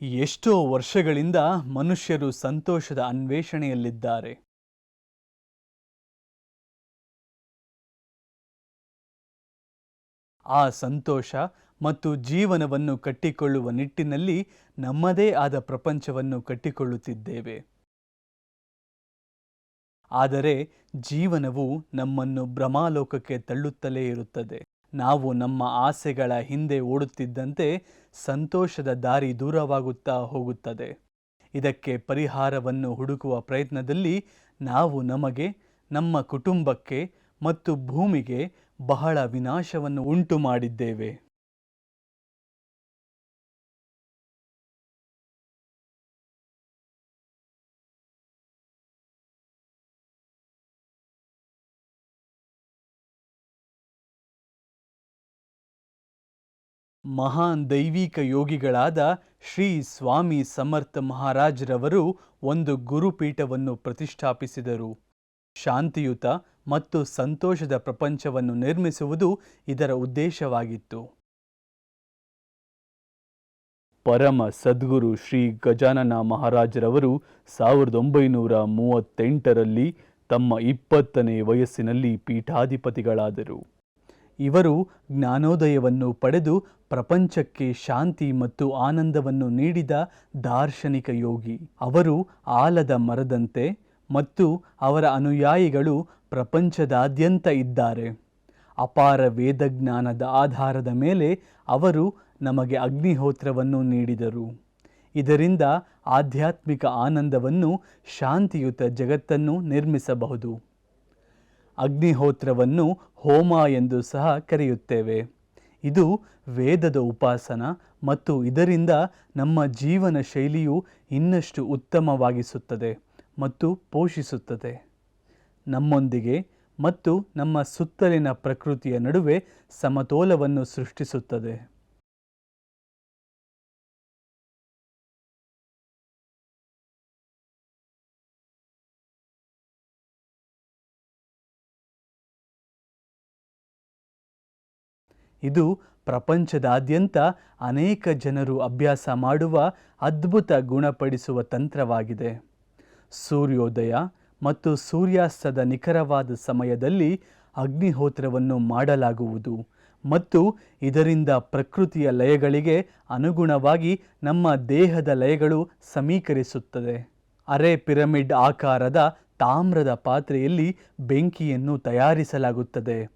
ಎಷ್ಟೋ ವರ್ಷಗಳಿಂದ ಮನುಷ್ಯರು ಸಂತೋಷದ ಅನ್ವೇಷಣೆಯಲ್ಲಿದ್ದಾರೆ. ಆ ಸಂತೋಷ ಮತ್ತು ಜೀವನವನ್ನು ಕಟ್ಟಿಕೊಳ್ಳುವ ನಿಟ್ಟಿನಲ್ಲಿ ನಮ್ಮದೇ ಆದ ಪ್ರಪಂಚವನ್ನು ಕಟ್ಟಿಕೊಳ್ಳುತ್ತಿದ್ದೇವೆ. ಆದರೆ ಜೀವನವು ನಮ್ಮನ್ನು ಭ್ರಮಾಲೋಕಕ್ಕೆ ತಳ್ಳುತ್ತಲೇ ಇರುತ್ತದೆ. ನಾವು ನಮ್ಮ ಆಸೆಗಳ ಹಿಂದೆ ಓಡುತ್ತಿದ್ದಂತೆ ಸಂತೋಷದ ದಾರಿ ದೂರವಾಗುತ್ತಾ ಹೋಗುತ್ತದೆ. ಇದಕ್ಕೆ ಪರಿಹಾರವನ್ನು ಹುಡುಕುವ ಪ್ರಯತ್ನದಲ್ಲಿ ನಾವು ನಮಗೆ, ನಮ್ಮ ಕುಟುಂಬಕ್ಕೆ ಮತ್ತು ಭೂಮಿಗೆ ಬಹಳ ವಿನಾಶವನ್ನು ಉಂಟು ಮಾಡಿದ್ದೇವೆ ಮಹಾನ್ ದೈವಿಕ ಯೋಗಿಗಳಾದ ಶ್ರೀ ಸ್ವಾಮಿ ಸಮರ್ಥ ಮಹಾರಾಜ್ರವರು ಒಂದು ಗುರುಪೀಠವನ್ನು ಪ್ರತಿಷ್ಠಾಪಿಸಿದರು. ಶಾಂತಿಯುತ ಮತ್ತು ಸಂತೋಷದ ಪ್ರಪಂಚವನ್ನು ನಿರ್ಮಿಸುವುದು ಇದರ ಉದ್ದೇಶವಾಗಿತ್ತು. ಪರಮ ಸದ್ಗುರು ಶ್ರೀ ಗಜಾನನ ಮಹಾರಾಜರವರು ಸಾವಿರದ ಒಂಬೈನೂರ ಮೂವತ್ತೆಂಟರಲ್ಲಿ ತಮ್ಮ ಇಪ್ಪತ್ತನೇ ವಯಸ್ಸಿನಲ್ಲಿ ಪೀಠಾಧಿಪತಿಗಳಾದರು. ಇವರು ಜ್ಞಾನೋದಯವನ್ನು ಪಡೆದು ಪ್ರಪಂಚಕ್ಕೆ ಶಾಂತಿ ಮತ್ತು ಆನಂದವನ್ನು ನೀಡಿದ ದಾರ್ಶನಿಕ ಯೋಗಿ. ಅವರು ಆಲದ ಮರದಂತೆ ಮತ್ತು ಅವರ ಅನುಯಾಯಿಗಳು ಪ್ರಪಂಚದಾದ್ಯಂತ ಇದ್ದಾರೆ. ಅಪಾರ ವೇದಜ್ಞಾನದ ಆಧಾರದ ಮೇಲೆ ಅವರು ನಮಗೆ ಅಗ್ನಿಹೋತ್ರವನ್ನು ನೀಡಿದರು. ಇದರಿಂದ ಆಧ್ಯಾತ್ಮಿಕ ಆನಂದವನ್ನು ಶಾಂತಿಯುತ ಜಗತ್ತನ್ನು ನಿರ್ಮಿಸಬಹುದು. ಅಗ್ನಿಹೋತ್ರವನ್ನು ಹೋಮ ಎಂದು ಸಹ ಕರೆಯುತ್ತೇವೆ. ಇದು ವೇದದ ಉಪಾಸನ ಮತ್ತು ಇದರಿಂದ ನಮ್ಮ ಜೀವನ ಶೈಲಿಯು ಇನ್ನಷ್ಟು ಉತ್ತಮವಾಗಿಸುತ್ತದೆ ಮತ್ತು ಪೋಷಿಸುತ್ತದೆ. ನಮ್ಮೊಂದಿಗೆ ಮತ್ತು ನಮ್ಮ ಸುತ್ತಲಿನ ಪ್ರಕೃತಿಯ ನಡುವೆ ಸಮತೋಲವನ್ನು ಸೃಷ್ಟಿಸುತ್ತದೆ. ಇದು ಪ್ರಪಂಚದಾದ್ಯಂತ ಅನೇಕ ಜನರು ಅಭ್ಯಾಸ ಮಾಡುವ ಅದ್ಭುತ ಗುಣಪಡಿಸುವ ತಂತ್ರವಾಗಿದೆ. ಸೂರ್ಯೋದಯ ಮತ್ತು ಸೂರ್ಯಾಸ್ತದ ನಿಖರವಾದ ಸಮಯದಲ್ಲಿ ಅಗ್ನಿಹೋತ್ರವನ್ನು ಮಾಡಲಾಗುವುದು ಮತ್ತು ಇದರಿಂದ ಪ್ರಕೃತಿಯ ಲಯಗಳಿಗೆ ಅನುಗುಣವಾಗಿ ನಮ್ಮ ದೇಹದ ಲಯಗಳು ಸಮೀಕರಿಸುತ್ತದೆ. ಅರೆ ಪಿರಮಿಡ್ ಆಕಾರದ ತಾಮ್ರದ ಪಾತ್ರೆಯಲ್ಲಿ ಬೆಂಕಿಯನ್ನು ತಯಾರಿಸಲಾಗುತ್ತದೆ.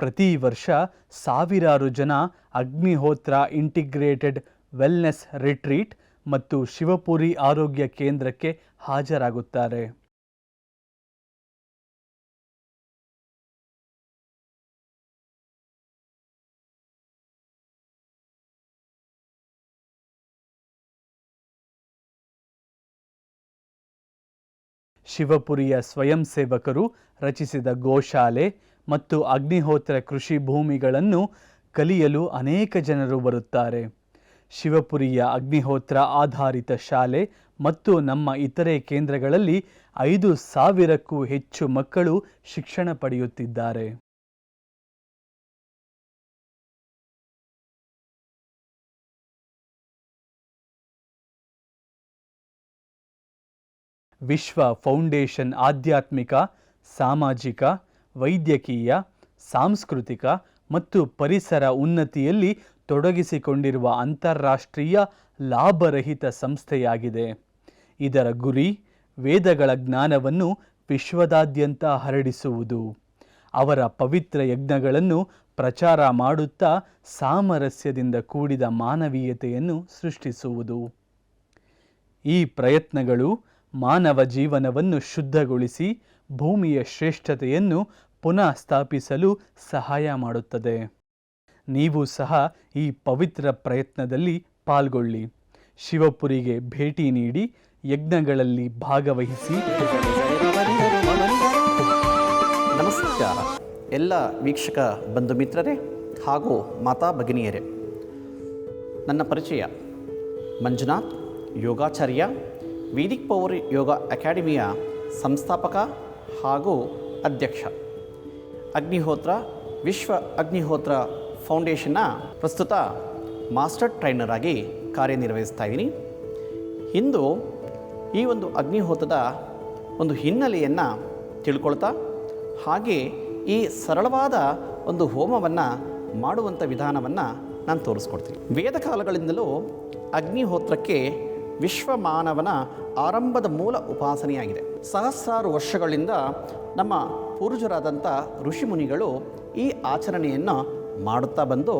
ಪ್ರತಿ ವರ್ಷ ಸಾವಿರಾರು ಜನ ಅಗ್ನಿಹೋತ್ರ ಇಂಟಿಗ್ರೇಟೆಡ್ ವೆಲ್ನೆಸ್ ರಿಟ್ರೀಟ್ ಮತ್ತು ಶಿವಪುರಿ ಆರೋಗ್ಯ ಕೇಂದ್ರಕ್ಕೆ ಹಾಜರಾಗುತ್ತಾರೆ. ಶಿವಪುರಿಯ ಸ್ವಯಂ ಸೇವಕರು ರಚಿಸಿದ ಗೋಶಾಲೆ ಮತ್ತು ಅಗ್ನಿಹೋತ್ರ ಕೃಷಿ ಭೂಮಿಗಳನ್ನು ಕಲಿಯಲು ಅನೇಕ ಜನರು ಬರುತ್ತಾರೆ. ಶಿವಪುರಿಯ ಅಗ್ನಿಹೋತ್ರ ಆಧಾರಿತ ಶಾಲೆ ಮತ್ತು ನಮ್ಮ ಇತರೆ ಕೇಂದ್ರಗಳಲ್ಲಿ ಐದು ಸಾವಿರಕ್ಕೂ ಹೆಚ್ಚು ಮಕ್ಕಳು ಶಿಕ್ಷಣ ಪಡೆಯುತ್ತಿದ್ದಾರೆ. ವಿಶ್ವ ಫೌಂಡೇಶನ್ ಆಧ್ಯಾತ್ಮಿಕ, ಸಾಮಾಜಿಕ ವೈದ್ಯಕೀಯ, ಸಾಂಸ್ಕೃತಿಕ ಮತ್ತು ಪರಿಸರ ಉನ್ನತಿಯಲ್ಲಿ ತೊಡಗಿಸಿಕೊಂಡಿರುವ ಅಂತಾರಾಷ್ಟ್ರೀಯ ಲಾಭರಹಿತ ಸಂಸ್ಥೆಯಾಗಿದೆ. ಇದರ ಗುರಿ ವೇದಗಳ ಜ್ಞಾನವನ್ನು ವಿಶ್ವದಾದ್ಯಂತ ಹರಡಿಸುವುದು. ಅವರ ಪವಿತ್ರ ಯಜ್ಞಗಳನ್ನು ಪ್ರಚಾರ ಮಾಡುತ್ತಾ ಸಾಮರಸ್ಯದಿಂದ ಕೂಡಿದ ಮಾನವೀಯತೆಯನ್ನು ಸೃಷ್ಟಿಸುವುದು. ಈ ಪ್ರಯತ್ನಗಳು ಮಾನವ ಜೀವನವನ್ನು ಶುದ್ಧಗೊಳಿಸಿ ಭೂಮಿಯ ಶ್ರೇಷ್ಠತೆಯನ್ನು ಪುನಃ ಸ್ಥಾಪಿಸಲು ಸಹಾಯ ಮಾಡುತ್ತದೆ. ನೀವು ಸಹ ಈ ಪವಿತ್ರ ಪ್ರಯತ್ನದಲ್ಲಿ ಪಾಲ್ಗೊಳ್ಳಿ. ಶಿವಪುರಿಗೆ ಭೇಟಿ ನೀಡಿ ಯಜ್ಞಗಳಲ್ಲಿ ಭಾಗವಹಿಸಿ. ನಮಸ್ಕಾರ. ಎಲ್ಲ ವೀಕ್ಷಕ ಬಂಧು ಮಿತ್ರರೇ ಹಾಗೂ ಮಾತಾ ಭಗಿನಿಯರೇ. ನನ್ನ ಪರಿಚಯ ಮಂಜುನಾಥ್, ಯೋಗಾಚಾರ್ಯ, ವೇದಿಕ್ ಪವರ್ ಯೋಗ ಅಕಾಡೆಮಿಯ ಸಂಸ್ಥಾಪಕ ಹಾಗೂ ಅಧ್ಯಕ್ಷ. ಅಗ್ನಿಹೋತ್ರ, ವಿಶ್ವ ಅಗ್ನಿಹೋತ್ರ ಫೌಂಡೇಶನ್ನ ಪ್ರಸ್ತುತ ಮಾಸ್ಟರ್ ಟ್ರೈನರ್ ಆಗಿ ಕಾರ್ಯನಿರ್ವಹಿಸ್ತಾ ಇದ್ದೀನಿ. ಇಂದು ಈ ಒಂದು ಅಗ್ನಿಹೋತ್ರದ ಒಂದು ಹಿನ್ನೆಲೆಯನ್ನು ತಿಳ್ಕೊಳ್ತಾ, ಹಾಗೆ ಈ ಸರಳವಾದ ಒಂದು ಹೋಮವನ್ನು ಮಾಡುವಂಥ ವಿಧಾನವನ್ನು ನಾನು ತೋರಿಸ್ಕೊಡ್ತೀನಿ. ವೇದ ಕಾಲಗಳಿಂದಲೂ ಅಗ್ನಿಹೋತ್ರಕ್ಕೆ ವಿಶ್ವ ಮಾನವನ ಆರಂಭದ ಮೂಲ ಉಪಾಸನೆಯಾಗಿದೆ. ಸಹಸ್ರಾರು ವರ್ಷಗಳಿಂದ ನಮ್ಮ ಪೂರ್ವಜರಾದಂಥ ಋಷಿಮುನಿಗಳು ಈ ಆಚರಣೆಯನ್ನು ಮಾಡುತ್ತಾ ಬಂದು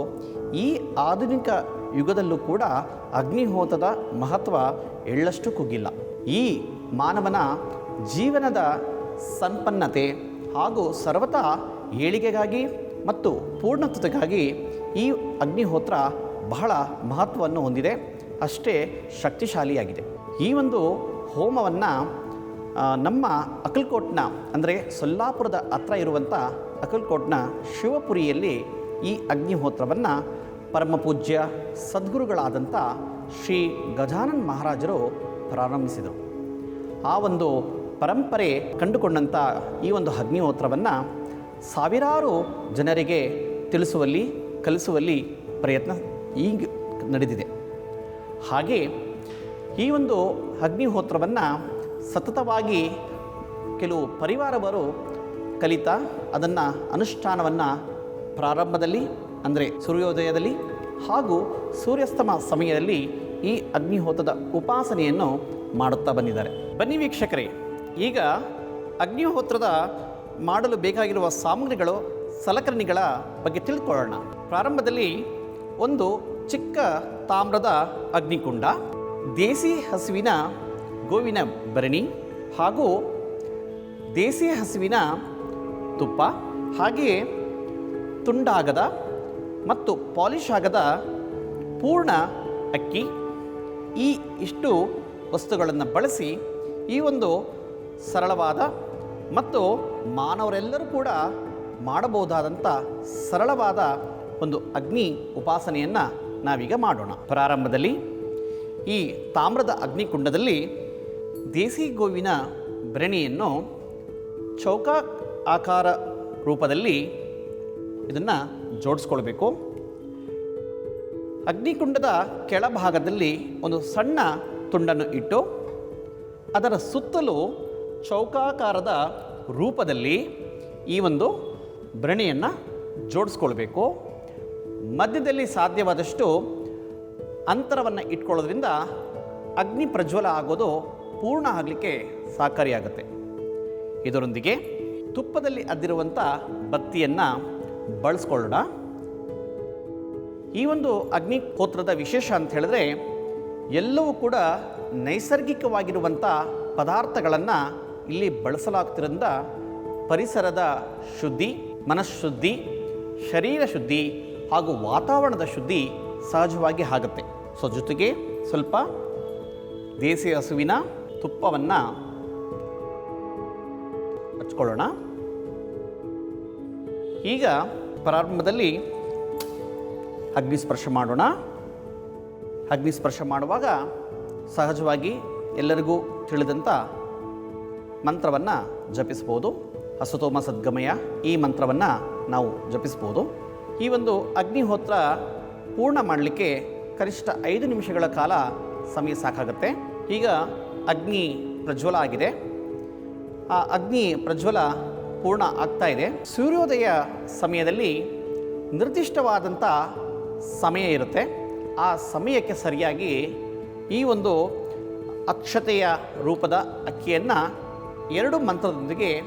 ಈ ಆಧುನಿಕ ಯುಗದಲ್ಲೂ ಕೂಡ ಅಗ್ನಿಹೋತದ ಮಹತ್ವ ಎಳ್ಳಷ್ಟು ಕುಗ್ಗಿಲ್ಲ. ಈ ಮಾನವನ ಜೀವನದ ಸಂಪನ್ನತೆ ಹಾಗೂ ಸರ್ವತಾ ಏಳಿಗೆಗಾಗಿ ಮತ್ತು ಪೂರ್ಣತ್ವತೆಗಾಗಿ ಈ ಅಗ್ನಿಹೋತ್ರ ಬಹಳ ಮಹತ್ವವನ್ನು ಹೊಂದಿದೆ. ಅಷ್ಟೇ ಶಕ್ತಿಶಾಲಿಯಾಗಿದೆ. ಈ ಒಂದು ಹೋಮವನ್ನು ನಮ್ಮ ಅಕಲ್ಕೋಟ್ನ, ಅಂದರೆ ಸೊಲ್ಲಾಪುರದ ಹತ್ರ ಇರುವಂಥ ಅಕಲ್ಕೋಟ್ನ ಶಿವಪುರಿಯಲ್ಲಿ ಈ ಅಗ್ನಿಹೋತ್ರವನ್ನು ಪರಮಪೂಜ್ಯ ಸದ್ಗುರುಗಳಾದಂಥ ಶ್ರೀ ಗಜಾನನ್ ಮಹಾರಾಜರು ಪ್ರಾರಂಭಿಸಿದರು. ಆ ಒಂದು ಪರಂಪರೆ ಕಂಡುಕೊಂಡಂಥ ಈ ಒಂದು ಅಗ್ನಿಹೋತ್ರವನ್ನು ಸಾವಿರಾರು ಜನರಿಗೆ ತಿಳಿಸುವಲ್ಲಿ, ಕಲಿಸುವಲ್ಲಿ ಪ್ರಯತ್ನ ಈಗ ನಡೆದಿದೆ. ಹಾಗೆ ಈ ಒಂದು ಅಗ್ನಿಹೋತ್ರವನ್ನು ಸತತವಾಗಿ ಕೆಲವು ಪರಿವಾರವರು ಕಲಿತ ಅದನ್ನು ಅನುಷ್ಠಾನವನ್ನು ಪ್ರಾರಂಭದಲ್ಲಿ, ಅಂದರೆ ಸೂರ್ಯೋದಯದಲ್ಲಿ ಹಾಗೂ ಸೂರ್ಯಾಸ್ತಮ ಸಮಯದಲ್ಲಿ ಈ ಅಗ್ನಿಹೋತದ ಉಪಾಸನೆಯನ್ನು ಮಾಡುತ್ತಾ ಬಂದಿದ್ದಾರೆ. ಬನ್ನಿ ವೀಕ್ಷಕರೇ, ಈಗ ಅಗ್ನಿಹೋತ್ರದ ಮಾಡಲು ಬೇಕಾಗಿರುವ ಸಾಮಗ್ರಿಗಳು, ಸಲಕರಣೆಗಳ ಬಗ್ಗೆ ತಿಳ್ಕೊಳ್ಳೋಣ. ಪ್ರಾರಂಭದಲ್ಲಿ ಒಂದು ಚಿಕ್ಕ ತಾಮ್ರದ ಅಗ್ನಿಕುಂಡ, ದೇಸಿ ಹಸುವಿನ ಗೋವಿನ ಭರಣಿ ಹಾಗೂ ದೇಸಿ ಹಸುವಿನ ತುಪ್ಪ, ಹಾಗೆಯೇ ತುಂಡಾಗದ ಮತ್ತು ಪಾಲಿಶ್ ಆಗದ ಪೂರ್ಣ ಅಕ್ಕಿ. ಈ ಇಷ್ಟು ವಸ್ತುಗಳನ್ನು ಬಳಸಿ ಈ ಒಂದು ಸರಳವಾದ ಮತ್ತು ಮಾನವರೆಲ್ಲರೂ ಕೂಡ ಮಾಡಬಹುದಾದಂಥ ಸರಳವಾದ ಒಂದು ಅಗ್ನಿ ಉಪಾಸನೆಯನ್ನು ನಾವೀಗ ಮಾಡೋಣ. ಪ್ರಾರಂಭದಲ್ಲಿ ಈ ತಾಮ್ರದ ಅಗ್ನಿಕುಂಡದಲ್ಲಿ ದೇಸಿ ಗೋವಿನ ಬ್ರಣೆಯನ್ನು ಚೌಕ ಆಕಾರ ರೂಪದಲ್ಲಿ ಇದನ್ನು ಜೋಡಿಸ್ಕೊಳ್ಬೇಕು. ಅಗ್ನಿಕುಂಡದ ಕೆಳಭಾಗದಲ್ಲಿ ಒಂದು ಸಣ್ಣ ತುಂಡನ್ನು ಇಟ್ಟು ಅದರ ಸುತ್ತಲೂ ಚೌಕಾಕಾರದ ರೂಪದಲ್ಲಿ ಈ ಒಂದು ಬ್ರಣಿಯನ್ನು ಜೋಡಿಸ್ಕೊಳ್ಬೇಕು. ಮಧ್ಯದಲ್ಲಿ ಸಾಧ್ಯವಾದಷ್ಟು ಅಂತರವನ್ನು ಇಟ್ಕೊಳ್ಳೋದ್ರಿಂದ ಅಗ್ನಿ ಪ್ರಜ್ವಲ ಆಗೋದು ಪೂರ್ಣ ಆಗಲಿಕ್ಕೆ ಸಹಕಾರಿಯಾಗುತ್ತೆ. ಇದರೊಂದಿಗೆ ತುಪ್ಪದಲ್ಲಿ ಅದ್ದಿರುವಂಥ ಬತ್ತಿಯನ್ನು ಬಳಸ್ಕೊಳ್ಳೋಣ. ಈ ಒಂದು ಅಗ್ನಿಹೋತ್ರದ ವಿಶೇಷ ಅಂತ ಹೇಳಿದ್ರೆ ಎಲ್ಲವೂ ಕೂಡ ನೈಸರ್ಗಿಕವಾಗಿರುವಂಥ ಪದಾರ್ಥಗಳನ್ನು ಇಲ್ಲಿ ಬಳಸಲಾಗ್ತಿರೋದ್ರಿಂದ ಪರಿಸರದ ಶುದ್ಧಿ, ಮನಃಶುದ್ಧಿ, ಶರೀರ ಶುದ್ಧಿ ಹಾಗೂ ವಾತಾವರಣದ ಶುದ್ಧಿ ಸಹಜವಾಗಿ ಆಗುತ್ತೆ. ಸೊ ಜೊತೆಗೆ ಸ್ವಲ್ಪ ದೇಸಿ ಹಸುವಿನ ತುಪ್ಪವನ್ನು ಹಚ್ಕೊಳ್ಳೋಣ. ಈಗ ಪ್ರಾರಂಭದಲ್ಲಿ ಅಗ್ನಿಸ್ಪರ್ಶ ಮಾಡೋಣ. ಅಗ್ನಿಸ್ಪರ್ಶ ಮಾಡುವಾಗ ಸಹಜವಾಗಿ ಎಲ್ಲರಿಗೂ ತಿಳಿದಂಥ ಮಂತ್ರವನ್ನು ಜಪಿಸ್ಬೋದು ಅಸತೋಮ ಸದ್ಗಮಯ ಈ ಮಂತ್ರವನ್ನು ನಾವು ಜಪಿಸ್ಬೋದು ಈ ಒಂದು ಅಗ್ನಿಹೋತ್ರ ಪೂರ್ಣ ಮಾಡಲಿಕ್ಕೆ ಕನಿಷ್ಠ ಐದು ನಿಮಿಷಗಳ ಕಾಲ ಸಮಯ ಸಾಕಾಗುತ್ತೆ. ಈಗ ಅಗ್ನಿ ಪ್ರಜ್ವಲ ಆಗಿದೆ. ಆ ಅಗ್ನಿ ಪ್ರಜ್ವಲ ಪೂರ್ಣ ಆಗ್ತಾ ಇದೆ. ಸೂರ್ಯೋದಯ ಸಮಯದಲ್ಲಿ ನಿರ್ದಿಷ್ಟವಾದಂಥ ಸಮಯ ಇರುತ್ತೆ. ಆ ಸಮಯಕ್ಕೆ ಸರಿಯಾಗಿ ಈ ಒಂದು ಅಕ್ಷತೆಯ ರೂಪದ ಅಕ್ಕಿಯನ್ನು ಎರಡು ಮಂತ್ರದೊಂದಿಗೆ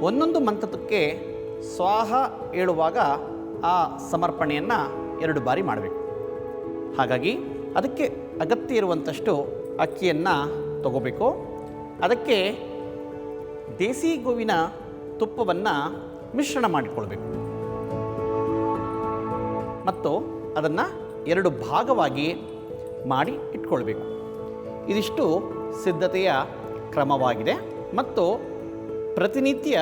ಒಂದೊಂದು ಮಂತ್ರಕ್ಕೆ ಸ್ವಾಹ ಹೇಳುವಾಗ ಆ ಸಮರ್ಪಣೆಯನ್ನು ಎರಡು ಬಾರಿ ಮಾಡಬೇಕು. ಹಾಗಾಗಿ ಅದಕ್ಕೆ ಅಗತ್ಯ ಇರುವಂಥಷ್ಟು ಅಕ್ಕಿಯನ್ನು ತಗೋಬೇಕು. ಅದಕ್ಕೆ ದೇಸಿ ಗೋವಿನ ತುಪ್ಪವನ್ನು ಮಿಶ್ರಣ ಮಾಡಿಕೊಳ್ಬೇಕು. ಮತ್ತು ಅದನ್ನು ಎರಡು ಭಾಗವಾಗಿ ಮಾಡಿ ಇಟ್ಕೊಳ್ಬೇಕು. ಇದಿಷ್ಟು ಸಿದ್ಧತೆಯ ಕ್ರಮವಾಗಿದೆ ಮತ್ತು ಪ್ರತಿನಿತ್ಯ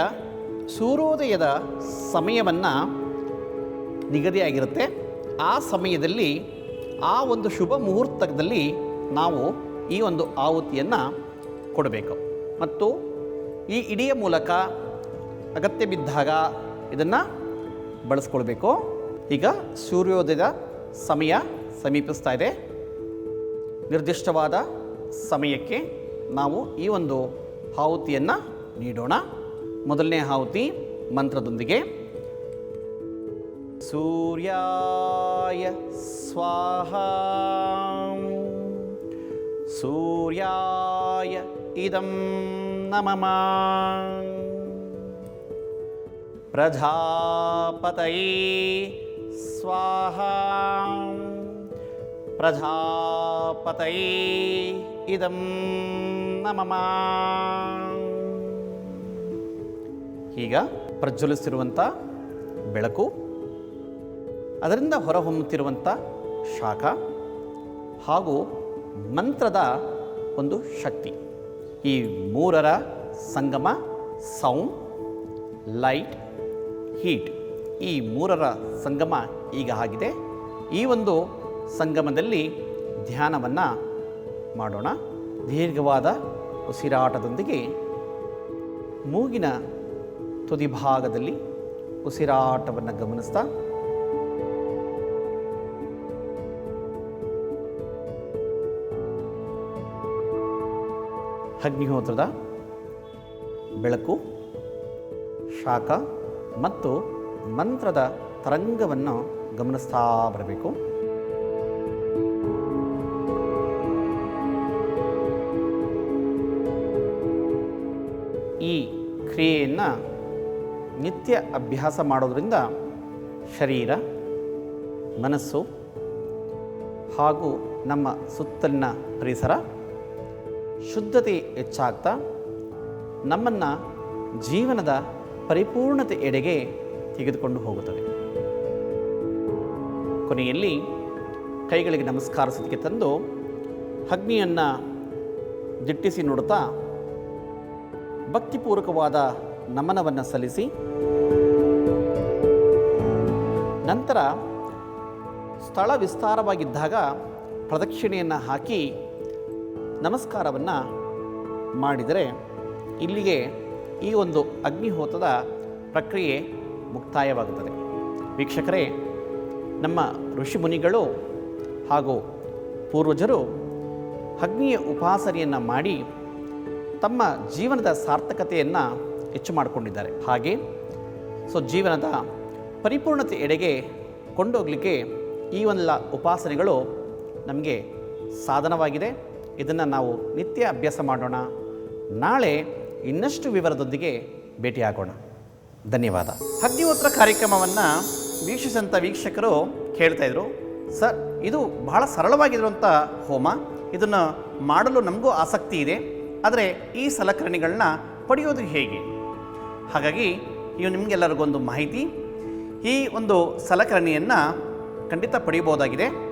ಸೂರ್ಯೋದಯದ ಸಮಯವನ್ನು ನಿಗದಿಯಾಗಿರುತ್ತೆ. ಆ ಸಮಯದಲ್ಲಿ ಆ ಒಂದು ಶುಭ ಮುಹೂರ್ತದಲ್ಲಿ ನಾವು ಈ ಒಂದು ಆಹುತಿಯನ್ನು ಕೊಡಬೇಕು. ಮತ್ತು ಈ ಇಡಿಯ ಮೂಲಕ ಅಗತ್ಯ ಬಿದ್ದಾಗ ಇದನ್ನು ಬಳಸ್ಕೊಳ್ಬೇಕು. ಈಗ ಸೂರ್ಯೋದಯದ ಸಮಯ ಸಮೀಪಿಸ್ತಾ ಇದೆ. ನಿರ್ದಿಷ್ಟವಾದ ಸಮಯಕ್ಕೆ ನಾವು ಈ ಒಂದು ಆಹುತಿಯನ್ನು ನೀಡೋಣ. ಮೊದಲನೇ ಆಹುತಿ ಮಂತ್ರದೊಂದಿಗೆ. ಸೂರ್ಯಾಯ ಸ್ವಾಹ. ಸೂರ್ಯಾಯ ಇದಂ ನಮಮ ಪ್ರಜಾಪತೈ ಸ್ವಾಹ. ಪ್ರಜಾಪತೈ ಇದಂ ನಮಮ ಈಗ ಪ್ರಜ್ವಲಿಸಿರುವಂಥ ಬೆಳಕು, ಅದರಿಂದ ಹೊರಹೊಮ್ಮುತ್ತಿರುವಂಥ ಶಾಖ ಹಾಗೂ ಮಂತ್ರದ ಒಂದು ಶಕ್ತಿ. ಈ ಮೂರರ ಸಂಗಮ ಸೌಂಡ್ ಲೈಟ್ ಹೀಟ್ ಈ ಮೂರರ ಸಂಗಮ ಈಗ ಆಗಿದೆ. ಈ ಒಂದು ಸಂಗಮದಲ್ಲಿ ಧ್ಯಾನವನ್ನು ಮಾಡೋಣ. ದೀರ್ಘವಾದ ಉಸಿರಾಟದೊಂದಿಗೆ ಮೂಗಿನ ತುದಿಭಾಗದಲ್ಲಿ ಉಸಿರಾಟವನ್ನು ಗಮನಿಸ್ತಾ ಅಗ್ನಿಹೋತ್ರದ ಬೆಳಕು, ಶಾಖ ಮತ್ತು ಮಂತ್ರದ ತರಂಗವನ್ನು ಗಮನಿಸ್ತಾ ಬರಬೇಕು. ಈ ಕ್ರಿಯೆಯನ್ನು ನಿತ್ಯ ಅಭ್ಯಾಸ ಮಾಡೋದರಿಂದ ಶರೀರ, ಮನಸ್ಸು ಹಾಗೂ ನಮ್ಮ ಸುತ್ತಲಿನ ಪರಿಸರ ಶುದ್ಧತೆ ಹೆಚ್ಚಾಗ್ತಾ ನಮ್ಮನ್ನು ಜೀವನದ ಪರಿಪೂರ್ಣತೆ ಎಡೆಗೆ ತೆಗೆದುಕೊಂಡು ಹೋಗುತ್ತದೆ. ಕೊನೆಯಲ್ಲಿ ಕೈಗಳಿಗೆ ನಮಸ್ಕಾರಿಸೋದಕ್ಕೆ ತಂದು ಅಗ್ನಿಯನ್ನು ದಿಟ್ಟಿಸಿ ನೋಡುತ್ತಾ ಭಕ್ತಿಪೂರ್ವಕವಾದ ನಮನವನ್ನು ಸಲ್ಲಿಸಿ ನಂತರ ಸ್ಥಳ ವಿಸ್ತಾರವಾಗಿದ್ದಾಗ ಪ್ರದಕ್ಷಿಣೆಯನ್ನು ಹಾಕಿ ನಮಸ್ಕಾರವನ್ನು ಮಾಡಿದರೆ ಇಲ್ಲಿಗೆ ಈ ಒಂದು ಅಗ್ನಿಹೋತದ ಪ್ರಕ್ರಿಯೆ ಮುಕ್ತಾಯವಾಗುತ್ತದೆ. ವೀಕ್ಷಕರೇ, ನಮ್ಮ ಋಷಿಮುನಿಗಳು ಹಾಗೂ ಪೂರ್ವಜರು ಅಗ್ನಿಯ ಉಪಾಸನೆಯನ್ನು ಮಾಡಿ ತಮ್ಮ ಜೀವನದ ಸಾರ್ಥಕತೆಯನ್ನು ಹೆಚ್ಚು ಮಾಡಿಕೊಂಡಿದ್ದಾರೆ. ಹಾಗೆ ಸೊ ಜೀವನದ ಪರಿಪೂರ್ಣತೆ ಎಡೆಗೆ ಕೊಂಡೋಗಲಿಕ್ಕೆ ಈ ಒಂದೆಲ್ಲ ಉಪಾಸನೆಗಳು ನಮಗೆ ಸಾಧನವಾಗಿದೆ. ಇದನ್ನು ನಾವು ನಿತ್ಯ ಅಭ್ಯಾಸ ಮಾಡೋಣ. ನಾಳೆ ಇನ್ನಷ್ಟು ವಿವರದೊಂದಿಗೆ ಭೇಟಿಯಾಗೋಣ. ಧನ್ಯವಾದ. ಅಗ್ನಿಹೋತ್ರ ಕಾರ್ಯಕ್ರಮವನ್ನು ವೀಕ್ಷಿಸಿದಂಥ ವೀಕ್ಷಕರು ಕೇಳ್ತಾ ಇದ್ರು. ಸರ್, ಇದು ಬಹಳ ಸರಳವಾಗಿರುವಂಥ ಹೋಮ. ಇದನ್ನು ಮಾಡಲು ನಮಗೂ ಆಸಕ್ತಿ ಇದೆ. ಆದರೆ ಈ ಸಲಕರಣೆಗಳನ್ನ ಪಡೆಯೋದು ಹೇಗೆ? ಹಾಗಾಗಿ ಇವು ನಿಮಗೆಲ್ಲರಿಗೊಂದು ಮಾಹಿತಿ. ಈ ಒಂದು ಸಲಕರಣೆಯನ್ನು ಖಂಡಿತ ಪಡೆಯಬಹುದಾಗಿದೆ.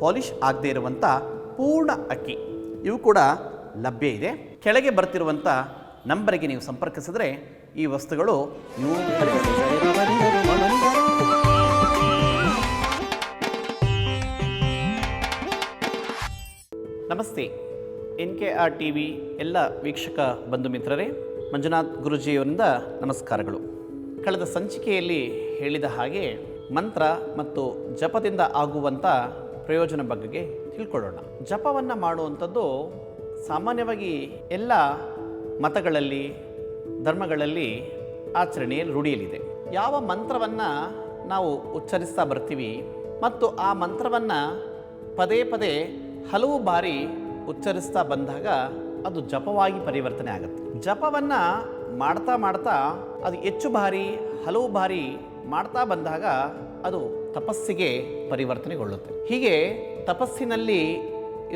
ಪಾಲಿಷ್ ಆಗದೇ ಇರುವಂಥ ಪೂರ್ಣ ಅಕ್ಕಿ. ಇವು ಕೂಡ ಲಭ್ಯ ಇದೆ. ಕೆಳಗೆ ಬರ್ತಿರುವಂಥ ನಂಬರಿಗೆ ನೀವು ಸಂಪರ್ಕಿಸಿದ್ರೆ ಈ ವಸ್ತುಗಳು ನೀವು ನಮಸ್ತೆ. N K R T V ಎಲ್ಲ ವೀಕ್ಷಕ ಬಂಧು ಮಿತ್ರರೇ, ಮಂಜುನಾಥ್ ಗುರುಜಿಯವರಿಂದ ನಮಸ್ಕಾರಗಳು. ಕಳೆದ ಸಂಚಿಕೆಯಲ್ಲಿ ಹೇಳಿದ ಹಾಗೆ ಮಂತ್ರ ಮತ್ತು ಜಪದಿಂದ ಆಗುವಂಥ ಪ್ರಯೋಜನ ಬಗ್ಗೆ ತಿಳ್ಕೊಳ್ಳೋಣ. ಜಪವನ್ನು ಮಾಡುವಂಥದ್ದು ಸಾಮಾನ್ಯವಾಗಿ ಎಲ್ಲ ಮತಗಳಲ್ಲಿ, ಧರ್ಮಗಳಲ್ಲಿ ಆಚರಣೆಯಲ್ಲಿ ರೂಢಿಯಲ್ಲಿದೆ. ಯಾವ ಮಂತ್ರವನ್ನು ನಾವು ಉಚ್ಚರಿಸ್ತಾ ಬರ್ತೀವಿ ಮತ್ತು ಆ ಮಂತ್ರವನ್ನು ಪದೇ ಪದೇ ಹಲವು ಬಾರಿ ಉಚ್ಚರಿಸ್ತಾ ಬಂದಾಗ ಅದು ಜಪವಾಗಿ ಪರಿವರ್ತನೆ ಆಗುತ್ತೆ. ಜಪವನ್ನು ಮಾಡ್ತಾ ಮಾಡ್ತಾ ಅದು ಹೆಚ್ಚು ಬಾರಿ, ಹಲವು ಬಾರಿ ಮಾಡ್ತಾ ಬಂದಾಗ ಅದು ತಪಸ್ಸಿಗೆ ಪರಿವರ್ತನೆಗೊಳ್ಳುತ್ತೆ. ಹೀಗೆ ತಪಸ್ಸಿನಲ್ಲಿ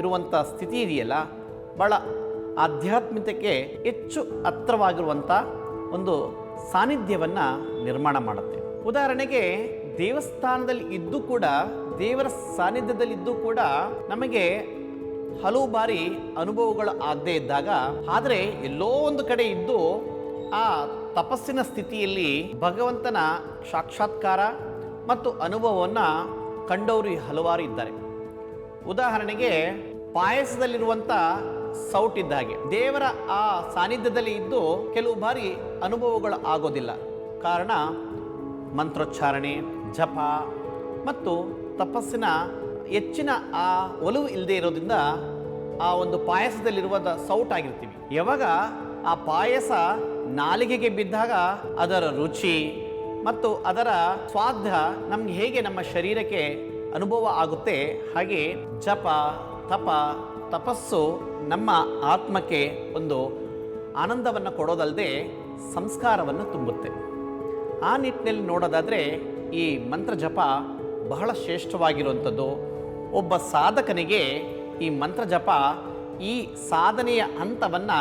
ಇರುವಂಥ ಸ್ಥಿತಿ ಇದೆಯಲ್ಲ ಭಾಳ ಆಧ್ಯಾತ್ಮಿಕತೆಗೆ ಹೆಚ್ಚು ಹತ್ರವಾಗಿರುವಂಥ ಒಂದು ಸಾನ್ನಿಧ್ಯವನ್ನು ನಿರ್ಮಾಣ ಮಾಡುತ್ತೆ. ಉದಾಹರಣೆಗೆ, ದೇವಸ್ಥಾನದಲ್ಲಿ ಇದ್ದು ಕೂಡ, ದೇವರ ಸಾನ್ನಿಧ್ಯದಲ್ಲಿ ಇದ್ದು ಕೂಡ ನಮಗೆ ಹಲವು ಬಾರಿ ಅನುಭವಗಳು ಆಗದೇ ಇದ್ದಾಗ, ಆದರೆ ಎಲ್ಲೋ ಒಂದು ಕಡೆ ಇದ್ದು ಆ ತಪಸ್ಸಿನ ಸ್ಥಿತಿಯಲ್ಲಿ ಭಗವಂತನ ಸಾಕ್ಷಾತ್ಕಾರ ಮತ್ತು ಅನುಭವವನ್ನು ಕಂಡವರು ಹಲವಾರು ಇದ್ದಾರೆ. ಉದಾಹರಣೆಗೆ ಪಾಯಸದಲ್ಲಿರುವಂಥ ಸೌಟ್ ಇದ್ದ ಹಾಗೆ. ದೇವರ ಆ ಸಾನ್ನಿಧ್ಯದಲ್ಲಿ ಇದ್ದು ಕೆಲವು ಬಾರಿ ಅನುಭವಗಳು ಆಗೋದಿಲ್ಲ. ಕಾರಣ ಮಂತ್ರೋಚ್ಚಾರಣೆ, ಜಪ ಮತ್ತು ತಪಸ್ಸಿನ ಹೆಚ್ಚಿನ ಆ ಒಲವು ಇಲ್ಲದೆ ಇರೋದ್ರಿಂದ ಆ ಒಂದು ಪಾಯಸದಲ್ಲಿರುವ ಸೌಟ್ ಆಗಿರ್ತೀವಿ. ಯಾವಾಗ ಆ ಪಾಯಸ ನಾಲಿಗೆಗೆ ಬಿದ್ದಾಗ ಅದರ ರುಚಿ ಮತ್ತು ಅದರ ಸ್ವಾದ ನಮ್ಗೆ ಹೇಗೆ ನಮ್ಮ ಶರೀರಕ್ಕೆ ಅನುಭವ ಆಗುತ್ತೆ, ಹಾಗೆ ಜಪ, ತಪ, ತಪಸ್ಸು ನಮ್ಮ ಆತ್ಮಕ್ಕೆ ಒಂದು ಆನಂದವನ್ನು ಕೊಡೋದಲ್ಲದೆ ಸಂಸ್ಕಾರವನ್ನು ತುಂಬುತ್ತೆ. ಆ ನಿಟ್ಟಿನಲ್ಲಿ ನೋಡೋದಾದರೆ ಈ ಮಂತ್ರ ಜಪ ಬಹಳ ಶ್ರೇಷ್ಠವಾಗಿರುವಂಥದ್ದು. ಒಬ್ಬ ಸಾಧಕನಿಗೆ ಈ ಮಂತ್ರ ಜಪ ಈ ಸಾಧನೆಯ ಹಂತವನ್ನು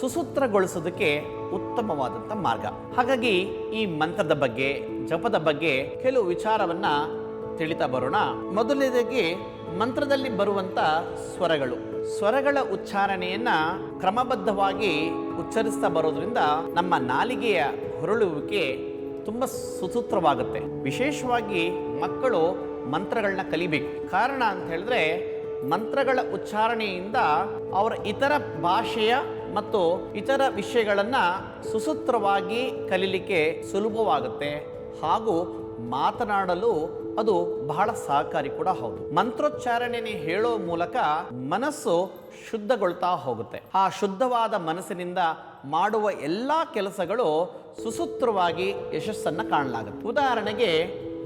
ಸುಸೂತ್ರಗೊಳಿಸೋದಕ್ಕೆ ಉತ್ತಮವಾದಂಥ ಮಾರ್ಗ. ಹಾಗಾಗಿ ಈ ಮಂತ್ರದ ಬಗ್ಗೆ, ಜಪದ ಬಗ್ಗೆ ಕೆಲವು ವಿಚಾರವನ್ನ ತಿಳಿತಾ ಬರೋಣ. ಮೊದಲನೇದಾಗಿ ಮಂತ್ರದಲ್ಲಿ ಬರುವಂತ ಸ್ವರಗಳು. ಸ್ವರಗಳ ಉಚ್ಚಾರಣೆಯನ್ನ ಕ್ರಮಬದ್ಧವಾಗಿ ಉಚ್ಚರಿಸ್ತಾ ಬರೋದ್ರಿಂದ ನಮ್ಮ ನಾಲಿಗೆಯ ಹೊರಳುವಿಕೆ ತುಂಬ ಸುಸೂತ್ರವಾಗುತ್ತೆ. ವಿಶೇಷವಾಗಿ ಮಕ್ಕಳು ಮಂತ್ರಗಳನ್ನ ಕಲಿಬೇಕು. ಕಾರಣ ಅಂತ ಹೇಳಿದ್ರೆ ಮಂತ್ರಗಳ ಉಚ್ಚಾರಣೆಯಿಂದ ಅವರ ಇತರ ಭಾಷೆಯ ಮತ್ತು ಇತರ ವಿಷಯಗಳನ್ನು ಸುಸೂತ್ರವಾಗಿ ಕಲೀಲಿಕ್ಕೆ ಸುಲಭವಾಗುತ್ತೆ. ಹಾಗೂ ಮಾತನಾಡಲು ಅದು ಬಹಳ ಸಹಕಾರಿ ಕೂಡ ಹೌದು. ಮಂತ್ರೋಚ್ಚಾರಣೆನೇ ಹೇಳೋ ಮೂಲಕ ಮನಸ್ಸು ಶುದ್ಧಗೊಳ್ತಾ ಹೋಗುತ್ತೆ. ಆ ಶುದ್ಧವಾದ ಮನಸ್ಸಿನಿಂದ ಮಾಡುವ ಎಲ್ಲ ಕೆಲಸಗಳು ಸುಸೂತ್ರವಾಗಿ ಯಶಸ್ಸನ್ನು ಕಾಣಲಾಗುತ್ತೆ. ಉದಾಹರಣೆಗೆ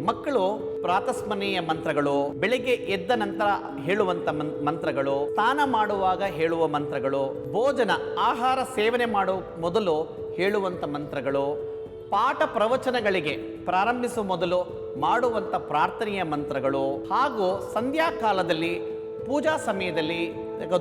ಮಕ್ಕಳು ಪ್ರಾತಸ್ಮರಣೀಯ ಮಂತ್ರಗಳು, ಬೆಳಿಗ್ಗೆ ಎದ್ದ ನಂತರ ಹೇಳುವಂತ ಮಂತ್ರಗಳು, ಸ್ನಾನ ಮಾಡುವಾಗ ಹೇಳುವ ಮಂತ್ರಗಳು, ಭೋಜನ, ಆಹಾರ ಸೇವನೆ ಮಾಡೋ ಮೊದಲು ಹೇಳುವಂತ ಮಂತ್ರಗಳು, ಪಾಠ ಪ್ರವಚನಗಳಿಗೆ ಪ್ರಾರಂಭಿಸುವ ಮೊದಲು ಮಾಡುವಂಥ ಪ್ರಾರ್ಥನೆಯ ಮಂತ್ರಗಳು, ಹಾಗೂ ಸಂಧ್ಯಾ ಕಾಲದಲ್ಲಿ, ಪೂಜಾ ಸಮಯದಲ್ಲಿ,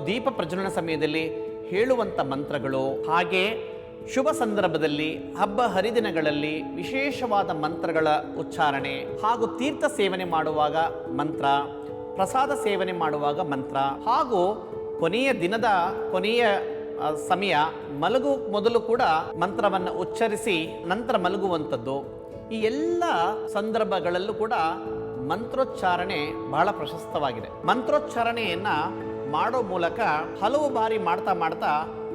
ದೀಪ ಪ್ರಜ್ವಲನ ಸಮಯದಲ್ಲಿ ಹೇಳುವಂಥ ಮಂತ್ರಗಳು. ಹಾಗೆ ಶುಭ ಸಂದರ್ಭದಲ್ಲಿ, ಹಬ್ಬ ಹರಿದಿನಗಳಲ್ಲಿ ವಿಶೇಷವಾದ ಮಂತ್ರಗಳ ಉಚ್ಚಾರಣೆ ಹಾಗೂ ತೀರ್ಥ ಸೇವನೆ ಮಾಡುವಾಗ ಮಂತ್ರ, ಪ್ರಸಾದ ಸೇವನೆ ಮಾಡುವಾಗ ಮಂತ್ರ ಹಾಗೂ ಕೊನೆಯ ದಿನದ, ಕೊನೆಯ ಸಮಯ ಮಲಗು ಮೊದಲು ಕೂಡ ಮಂತ್ರವನ್ನು ಉಚ್ಚರಿಸಿ ನಂತರ ಮಲಗುವಂಥದ್ದು. ಈ ಎಲ್ಲ ಸಂದರ್ಭಗಳಲ್ಲೂ ಕೂಡ ಮಂತ್ರೋಚ್ಚಾರಣೆ ಬಹಳ ಪ್ರಶಸ್ತವಾಗಿದೆ. ಮಂತ್ರೋಚ್ಚಾರಣೆಯನ್ನು ಮಾಡೋ ಮೂಲಕ ಹಲವು ಬಾರಿ ಮಾಡ್ತಾ ಮಾಡ್ತಾ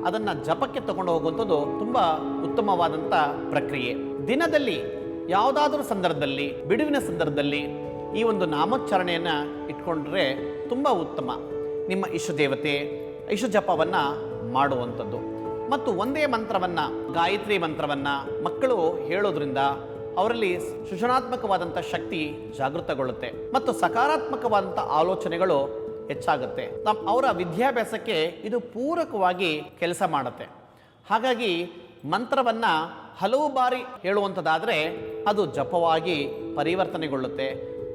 ಅದನ್ನ ಜಪಕ್ಕೆ ತಗೊಂಡು ಹೋಗುವಂಥದ್ದು ತುಂಬ ಉತ್ತಮವಾದಂಥ ಪ್ರಕ್ರಿಯೆ. ದಿನದಲ್ಲಿ ಯಾವುದಾದ್ರೂ ಸಂದರ್ಭದಲ್ಲಿ, ಬಿಡುವಿನ ಸಂದರ್ಭದಲ್ಲಿ ಈ ಒಂದು ನಾಮೋಚ್ಚಾರಣೆಯನ್ನು ಇಟ್ಕೊಂಡ್ರೆ ತುಂಬ ಉತ್ತಮ. ನಿಮ್ಮ ಇಷ್ಟ ದೇವತೆ ಇಷ್ಟ ಜಪವನ್ನು ಮಾಡುವಂಥದ್ದು. ಮತ್ತು ಒಂದೇ ಮಂತ್ರವನ್ನು, ಗಾಯತ್ರಿ ಮಂತ್ರವನ್ನು ಮಕ್ಕಳು ಹೇಳೋದ್ರಿಂದ ಅವರಲ್ಲಿ ಸೃಜನಾತ್ಮಕವಾದಂಥ ಶಕ್ತಿ ಜಾಗೃತಗೊಳ್ಳುತ್ತೆ. ಮತ್ತು ಸಕಾರಾತ್ಮಕವಾದಂಥ ಆಲೋಚನೆಗಳು ಹೆಚ್ಚಾಗುತ್ತೆ. ಅವರ ವಿದ್ಯಾಭ್ಯಾಸಕ್ಕೆ ಇದು ಪೂರಕವಾಗಿ ಕೆಲಸ ಮಾಡುತ್ತೆ. ಹಾಗಾಗಿ ಮಂತ್ರವನ್ನು ಹಲವು ಬಾರಿ ಹೇಳುವಂಥದ್ದಾದರೆ ಅದು ಜಪವಾಗಿ ಪರಿವರ್ತನೆಗೊಳ್ಳುತ್ತೆ.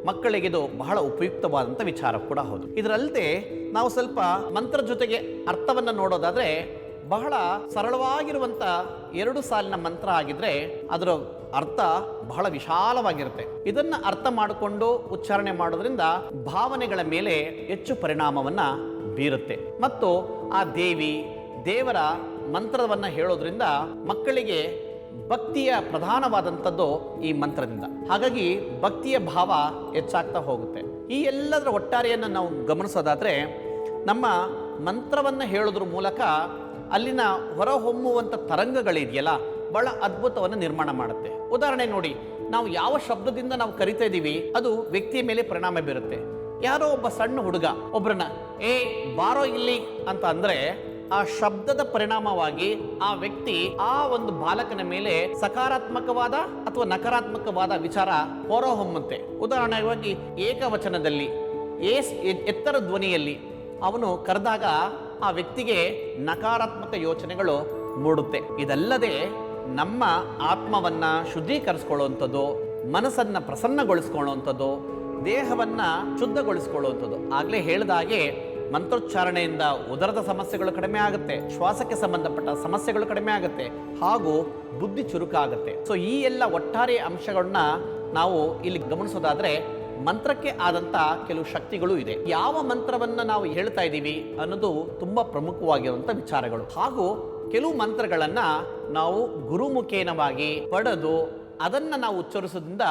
ಮಕ್ಕಳಿಗೆ ಇದು ಬಹಳ ಉಪಯುಕ್ತವಾದಂಥ ವಿಚಾರ ಕೂಡ ಹೌದು. ಇದರಲ್ಲದೆ ನಾವು ಸ್ವಲ್ಪ ಮಂತ್ರ ಜೊತೆಗೆ ಅರ್ಥವನ್ನು ನೋಡೋದಾದರೆ ಬಹಳ ಸರಳವಾಗಿರುವಂಥ ಎರಡು ಸಾಲಿನ ಮಂತ್ರ ಆಗಿದ್ರೆ ಅದರ ಅರ್ಥ ಬಹಳ ವಿಶಾಲವಾಗಿರುತ್ತೆ. ಇದನ್ನ ಅರ್ಥ ಮಾಡಿಕೊಂಡು ಉಚ್ಚಾರಣೆ ಮಾಡೋದ್ರಿಂದ ಭಾವನೆಗಳ ಮೇಲೆ ಹೆಚ್ಚು ಪರಿಣಾಮವನ್ನ ಬೀರುತ್ತೆ. ಮತ್ತು ಆ ದೇವಿ, ದೇವರ ಮಂತ್ರವನ್ನ ಹೇಳೋದ್ರಿಂದ ಮಕ್ಕಳಿಗೆ ಭಕ್ತಿಯ ಪ್ರಧಾನವಾದಂಥದ್ದು ಈ ಮಂತ್ರದಿಂದ. ಹಾಗಾಗಿ ಭಕ್ತಿಯ ಭಾವ ಹೆಚ್ಚಾಗ್ತಾ ಹೋಗುತ್ತೆ. ಈ ಎಲ್ಲದರ ಒಟ್ಟಾರೆಯನ್ನು ನಾವು ಗಮನಿಸೋದಾದ್ರೆ, ನಮ್ಮ ಮಂತ್ರವನ್ನು ಹೇಳೋದ್ರ ಮೂಲಕ ಅಲ್ಲಿನ ಹೊರಹೊಮ್ಮುವಂಥ ತರಂಗಗಳಿದೆಯಲ್ಲ, ಬಹಳ ಅದ್ಭುತವನ್ನು ನಿರ್ಮಾಣ ಮಾಡುತ್ತೆ. ಉದಾಹರಣೆ ನೋಡಿ, ನಾವು ಯಾವ ಶಬ್ದದಿಂದ ನಾವು ಕರಿತಾ ಇದ್ದೀವಿ ಅದು ವ್ಯಕ್ತಿಯ ಮೇಲೆ ಪರಿಣಾಮ ಬೀರುತ್ತೆ. ಯಾರೋ ಒಬ್ಬ ಸಣ್ಣ ಹುಡುಗ, ಒಬ್ರನ್ನ, ಏ, ಬಾರೋ ಇಲ್ಲಿ ಅಂತ ಅಂದ್ರೆ, ಆ ಶಬ್ದದ ಪರಿಣಾಮವಾಗಿ ಆ ವ್ಯಕ್ತಿ ಆ ಒಂದು ಬಾಲಕನ ಮೇಲೆ ಸಕಾರಾತ್ಮಕವಾದ ಅಥವಾ ನಕಾರಾತ್ಮಕವಾದ ವಿಚಾರ ಹೊರಹೊಮ್ಮುತ್ತೆ. ಉದಾಹರಣೆಯಾಗಿ ಏಕವಚನದಲ್ಲಿ, ಏಸ್ ಎತ್ತರ ಧ್ವನಿಯಲ್ಲಿ ಅವನು ಕರೆದಾಗ ಆ ವ್ಯಕ್ತಿಗೆ ನಕಾರಾತ್ಮಕ ಯೋಚನೆಗಳು ಮೂಡುತ್ತೆ. ಇದಲ್ಲದೆ ನಮ್ಮ ಆತ್ಮವನ್ನು ಶುದ್ಧೀಕರಿಸ್ಕೊಳ್ಳುವಂಥದ್ದು, ಮನಸ್ಸನ್ನು ಪ್ರಸನ್ನಗೊಳಿಸ್ಕೊಳ್ಳುವಂಥದ್ದು, ದೇಹವನ್ನು ಶುದ್ಧಗೊಳಿಸ್ಕೊಳ್ಳುವಂಥದ್ದು. ಆಗ್ಲೇ ಹೇಳಿದಾಗೆ ಮಂತ್ರೋಚ್ಚಾರಣೆಯಿಂದ ಉದರದ ಸಮಸ್ಯೆಗಳು ಕಡಿಮೆ ಆಗುತ್ತೆ, ಶ್ವಾಸಕ್ಕೆ ಸಂಬಂಧಪಟ್ಟ ಸಮಸ್ಯೆಗಳು ಕಡಿಮೆ ಆಗುತ್ತೆ, ಹಾಗೂ ಬುದ್ಧಿ ಚುರುಕಾಗುತ್ತೆ. ಸೊ ಈ ಎಲ್ಲ ಒಟ್ಟಾರೆ ಅಂಶಗಳನ್ನ ನಾವು ಇಲ್ಲಿ ಗಮನಿಸೋದಾದ್ರೆ ಮಂತ್ರಕ್ಕೆ ಆದಂತ ಕೆಲವು ಶಕ್ತಿಗಳು ಇದೆ. ಯಾವ ಮಂತ್ರವನ್ನ ನಾವು ಹೇಳ್ತಾ ಇದ್ದೀವಿ ಅನ್ನೋದು ತುಂಬಾ ಪ್ರಮುಖವಾಗಿರುವಂಥ ವಿಚಾರಗಳು. ಹಾಗೂ ಕೆಲವು ಮಂತ್ರಗಳನ್ನು ನಾವು ಗುರುಮುಖೇನವಾಗಿ ಪಡೆದು ಅದನ್ನು ನಾವು ಉಚ್ಚರಿಸೋದ್ರಿಂದ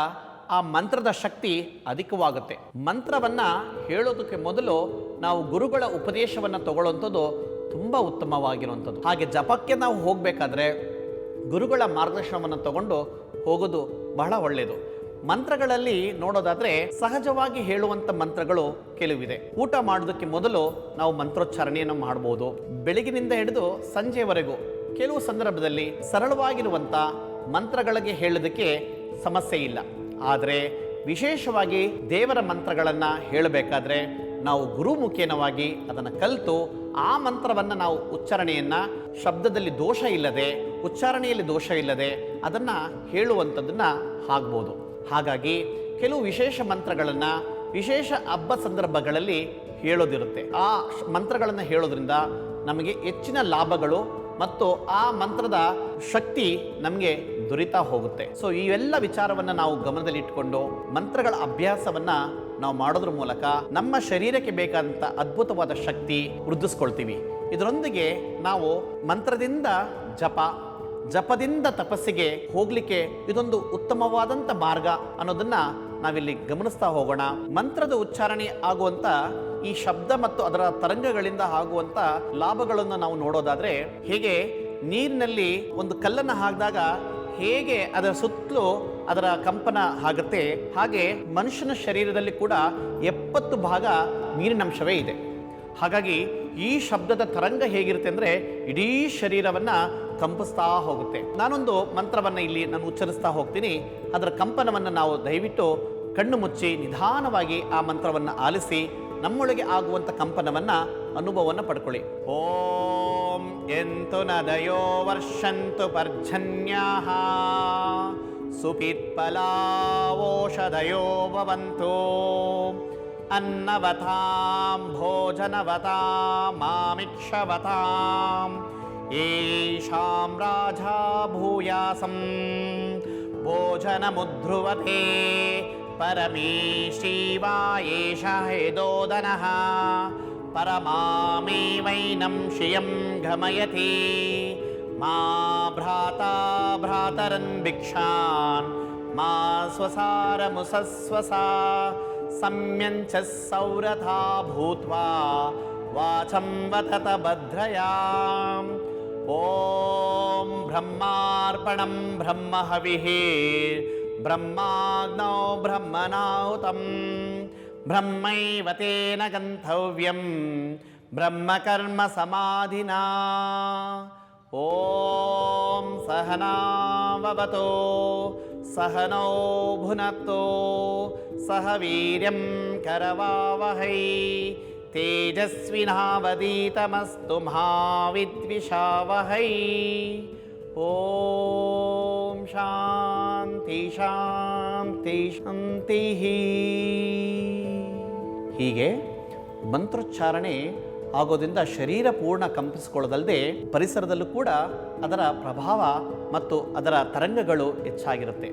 ಆ ಮಂತ್ರದ ಶಕ್ತಿ ಅಧಿಕವಾಗುತ್ತೆ. ಮಂತ್ರವನ್ನು ಹೇಳೋದಕ್ಕೆ ಮೊದಲು ನಾವು ಗುರುಗಳ ಉಪದೇಶವನ್ನು ತಗೊಳ್ಳುವಂಥದ್ದು ತುಂಬ ಉತ್ತಮವಾಗಿರುವಂಥದ್ದು. ಹಾಗೆ ಜಪಕ್ಕೆ ನಾವು ಹೋಗಬೇಕಾದ್ರೆ ಗುರುಗಳ ಮಾರ್ಗದರ್ಶನವನ್ನು ತಗೊಂಡು ಹೋಗೋದು ಬಹಳ ಒಳ್ಳೆಯದು ಮಂತ್ರಗಳಲ್ಲಿ ನೋಡೋದಾದ್ರೆ ಸಹಜವಾಗಿ ಹೇಳುವಂತ ಮಂತ್ರಗಳು ಕೆಲವಿದೆ. ಊಟ ಮಾಡೋದಕ್ಕೆ ಮೊದಲು ನಾವು ಮಂತ್ರೋಚ್ಚಾರಣೆಯನ್ನು ಮಾಡಬಹುದು ಬೆಳಗಿನಿಂದ ಹಿಡಿದು ಸಂಜೆವರೆಗೂ ಕೆಲವು ಸಂದರ್ಭದಲ್ಲಿ ಸರಳವಾಗಿರುವಂತ ಮಂತ್ರಗಳಿಗೆ ಹೇಳೋದಕ್ಕೆ ಸಮಸ್ಯೆ ಇಲ್ಲ. ಆದರೆ ವಿಶೇಷವಾಗಿ ದೇವರ ಮಂತ್ರಗಳನ್ನು ಹೇಳಬೇಕಾದ್ರೆ ನಾವು ಗುರುಮುಖೇನವಾಗಿ ಅದನ್ನು ಕಲಿತು ಆ ಮಂತ್ರವನ್ನು ನಾವು ಉಚ್ಚಾರಣೆಯನ್ನು ಶಬ್ದದಲ್ಲಿ ದೋಷ ಇಲ್ಲದೆ, ಉಚ್ಚಾರಣೆಯಲ್ಲಿ ದೋಷ ಇಲ್ಲದೆ ಅದನ್ನು ಹೇಳುವಂಥದ್ದನ್ನು ಆಗ್ಬೋದು. ಹಾಗಾಗಿ ಕೆಲವು ವಿಶೇಷ ಮಂತ್ರಗಳನ್ನು, ವಿಶೇಷ ಹಬ್ಬ ಸಂದರ್ಭಗಳಲ್ಲಿ ಹೇಳೋದಿರುತ್ತೆ. ಆ ಮಂತ್ರಗಳನ್ನು ಹೇಳೋದ್ರಿಂದ ನಮಗೆ ಹೆಚ್ಚಿನ ಲಾಭಗಳು ಮತ್ತು ಆ ಮಂತ್ರದ ಶಕ್ತಿ ನಮಗೆ ದೊರೀತಾ ಹೋಗುತ್ತೆ. ಸೊ ಇವೆಲ್ಲ ವಿಚಾರವನ್ನು ನಾವು ಗಮನದಲ್ಲಿ ಇಟ್ಕೊಂಡು ಮಂತ್ರಗಳ ಅಭ್ಯಾಸವನ್ನು ನಾವು ಮಾಡೋದ್ರ ಮೂಲಕ ನಮ್ಮ ಶರೀರಕ್ಕೆ ಬೇಕಾದಂಥ ಅದ್ಭುತವಾದ ಶಕ್ತಿ ವೃದ್ಧಿಸ್ಕೊಳ್ತೀವಿ. ಇದರೊಂದಿಗೆ ನಾವು ಮಂತ್ರದಿಂದ ಜಪ ಜಪದಿಂದ ತಪಸ್ಸಿಗೆ ಹೋಗ್ಲಿಕ್ಕೆ ಇದೊಂದು ಉತ್ತಮವಾದಂಥ ಮಾರ್ಗ ಅನ್ನೋದನ್ನ ನಾವಿಲ್ಲಿ ಗಮನಿಸ್ತಾ ಹೋಗೋಣ. ಮಂತ್ರದ ಉಚ್ಚಾರಣೆ ಆಗುವಂತ ಈ ಶಬ್ದ ಮತ್ತು ಅದರ ತರಂಗಗಳಿಂದ ಆಗುವಂತ ಲಾಭಗಳನ್ನು ನಾವು ನೋಡೋದಾದ್ರೆ ಹೇಗೆ ನೀರಿನಲ್ಲಿ ಒಂದು ಕಲ್ಲನ್ನು ಹಾಕಿದಾಗ ಹೇಗೆ ಅದರ ಸುತ್ತಲೂ ಅದರ ಕಂಪನ ಆಗುತ್ತೆ. ಹಾಗೆ ಮನುಷ್ಯನ ಶರೀರದಲ್ಲಿ ಕೂಡ ಎಪ್ಪತ್ತು ಭಾಗ ನೀರಿನಂಶವೇ ಇದೆ. ಹಾಗಾಗಿ ಈ ಶಬ್ದದ ತರಂಗ ಹೇಗಿರುತ್ತೆ ಅಂದ್ರೆ ಇಡೀ ಶರೀರವನ್ನ ಕಂಪಿಸ್ತಾ ಹೋಗುತ್ತೆ. ನಾನೊಂದು ಮಂತ್ರವನ್ನು ಇಲ್ಲಿ ನಾನು ಉಚ್ಚರಿಸ್ತಾ ಹೋಗ್ತೀನಿ. ಅದರ ಕಂಪನವನ್ನು ನಾವು ದಯವಿಟ್ಟು ಕಣ್ಣು ಮುಚ್ಚಿ ನಿಧಾನವಾಗಿ ಆ ಮಂತ್ರವನ್ನು ಆಲಿಸಿ, ನಮ್ಮೊಳಗೆ ಆಗುವಂಥ ಕಂಪನವನ್ನು, ಅನುಭವವನ್ನು ಪಡ್ಕೊಳ್ಳಿ. ಓಂ ಎಂತು ನದಯೋ ವರ್ಷಂತು ಪರ್ಜನ್ಯಾಹ ಸುಪಿತ್ಪಲಾವೋಷಧಯೋವಂತು ಅನ್ನವತಾಂ, ಭೋಜನವತಾಂ, ಮಾಮಿಕ್ಷವತಾಂ. येषां राजा भूयासं भोजनमुद्ध्रुवते परमेशीवा एषा हेदोदनः। परमामेवैनं श्रियं गमयति। मा भ्राता भ्रातरन् भिक्षान्। मा स्वसारमुसस्वसा। सम्यञ्च सौरथा भूत्वा वाचं वदत भद्रयाम्। ॐ ब्रह्मार्पणं ब्रह्महविः ब्रह्माग्नौ ब्रह्मनाहुतं ब्रह्मैव तेन गन्तव्यं ब्रह्मकर्मसमाधिना ॐ सहनाववतो सहनौ भुनतो सह वीर्यं करवावहै ತೇಜಸ್ವಿನಾವದೀತಮಸ್ತು ಮಾ ವಿದ್ವಿಷಾವಹೈ ಓಂ ಶಾಂತಿ ಶಾಂತಿ ಶಾಂತಿ. ಹೀಗೆ ಮಂತ್ರೋಚ್ಚಾರಣೆ ಆಗೋದ್ರಿಂದ ಶರೀರ ಪೂರ್ಣ ಕಂಪಿಸಿಕೊಳ್ಳದಲ್ಲದೆ ಪರಿಸರದಲ್ಲೂ ಕೂಡ ಅದರ ಪ್ರಭಾವ ಮತ್ತು ಅದರ ತರಂಗಗಳು ಹೆಚ್ಚಾಗಿರುತ್ತೆ.